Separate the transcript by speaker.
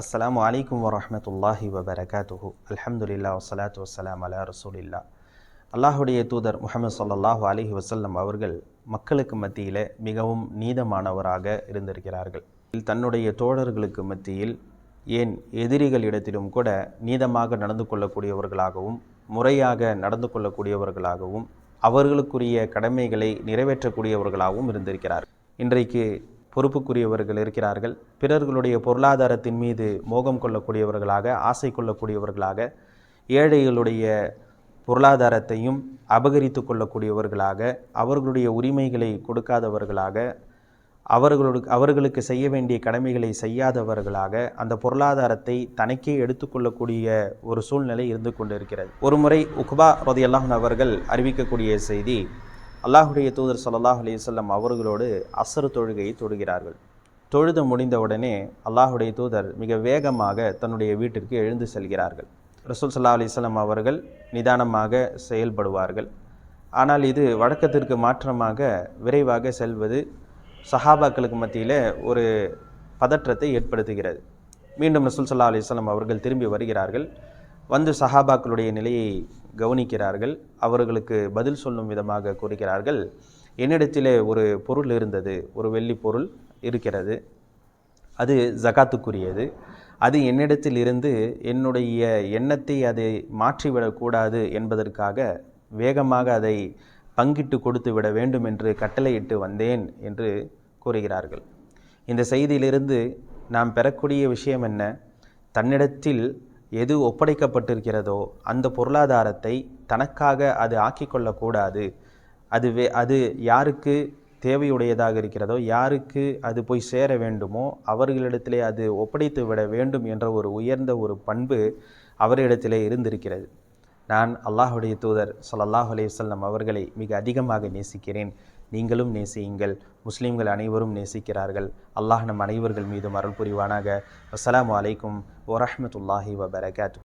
Speaker 1: அஸ்லாம் வலைக்கம் வரமத்துல்லாஹி வபரகாத்துஹு. அலமதுல்லா வசலாத்து வசலாம் அலா ரசூலில்லா அல்லாஹுடைய தூதர் முகமது ஸல்லல்லாஹு அலிஹி வசல்லம் அவர்கள் மக்களுக்கு மத்தியில் மிகவும் நீதமானவராக இருந்திருக்கிறார்கள். தன்னுடைய தோழர்களுக்கு மத்தியில் ஏன் எதிரிகளிடத்திலும் கூட நீதமாக நடந்து கொள்ளக்கூடியவர்களாகவும் முறையாக நடந்து கொள்ளக்கூடியவர்களாகவும் அவர்களுக்குரிய கடமைகளை நிறைவேற்றக்கூடியவர்களாகவும் இருந்திருக்கிறார் இன்றைக்கு பொறுப்புக்குரியவர்கள் இருக்கிறார்கள். பிறர்களுடைய பொருளாதாரத்தின் மீது மோகம் கொள்ளக்கூடியவர்களாக ஆசை கொள்ளக்கூடியவர்களாக ஏழைகளுடைய பொருளாதாரத்தையும் அபகரித்து கொள்ளக்கூடியவர்களாக அவர்களுடைய உரிமைகளை கொடுக்காதவர்களாக அவர்களுக்கு அவர்களுக்கு செய்ய வேண்டிய கடமைகளை செய்யாதவர்களாக அந்த பொருளாதாரத்தை தனக்கே எடுத்துக்கொள்ளக்கூடிய ஒரு சூழ்நிலை இருந்து கொண்டிருக்கிறது. ஒருமுறை உக்பா ரதியல்லாஹன் அவர்கள் அறிவிக்கக்கூடிய செய்தி அல்லாஹுடைய தூதர் சல்லாஹ் அலைஹி அவர்களோடு அசர் தொழுகையை தொடுகிறார்கள். தொழுது முடிந்தவுடனே அல்லாஹுடைய தூதர் மிக வேகமாக தன்னுடைய வீட்டிற்கு எழுந்து செல்கிறார்கள். ரசூல் சல்லா அலிஸ்லாம் அவர்கள் நிதானமாக செயல்படுவார்கள். ஆனால் இது வழக்கத்திற்கு மாற்றமாக விரைவாக செல்வது சஹாபாக்களுக்கு மத்தியில் ஒரு பதற்றத்தை ஏற்படுத்துகிறது. மீண்டும் ரசூல் சல்லா அலிஸ்லாம் அவர்கள் திரும்பி வருகிறார்கள். வந்து சஹாபாக்களுடைய நிலையை கவனிக்கிறார்கள். அவர்களுக்கு பதில் சொல்லும் விதமாக கூறுகிறார்கள். என்னிடத்திலே ஒரு பொருள் இருந்தது. ஒரு வெள்ளி பொருள் இருக்கிறது. அது ஜகாத்துக்குரியது அது என்னிடத்தில் இருந்து என்னுடைய எண்ணத்தை அதை மாற்றிவிடக்கூடாது என்பதற்காக வேகமாக அதை பங்கிட்டு கொடுத்து விட வேண்டும் என்று கட்டளையிட்டு வந்தேன் என்று கூறுகிறார்கள். இந்த செய்தியிலிருந்து நாம் பெறக்கூடிய விஷயம் என்ன? தன்னிடத்தில் எது ஒப்படைக்கப்பட்டிருக்கிறதோ அந்த பொருளாதாரத்தை தனக்காக அது ஆக்கிக்கொள்ளக்கூடாது. அது வே அது யாருக்கு தேவையுடையதாக இருக்கிறதோ யாருக்கு அது போய் சேர வேண்டுமோ அவர்களிடத்திலே அது ஒப்படைத்து விட வேண்டும் என்ற ஒரு உயர்ந்த ஒரு பண்பு அவரிடத்திலே இருந்திருக்கிறது. நான் அல்லாஹுடைய தூதர் சல்லாஹ் அலைஹி அவர்களை மிக அதிகமாக நேசிக்கிறேன். நீங்களும் நேசியுங்கள். முஸ்லீம்கள் அனைவரும் நேசிக்கிறார்கள். அல்லாஹ் நம் அனைவர்கள் மீதும் அருள் புரிவானாக அஸ்லாம் அலைக்கும் வரமத்துல்லாஹி வபரகாத்து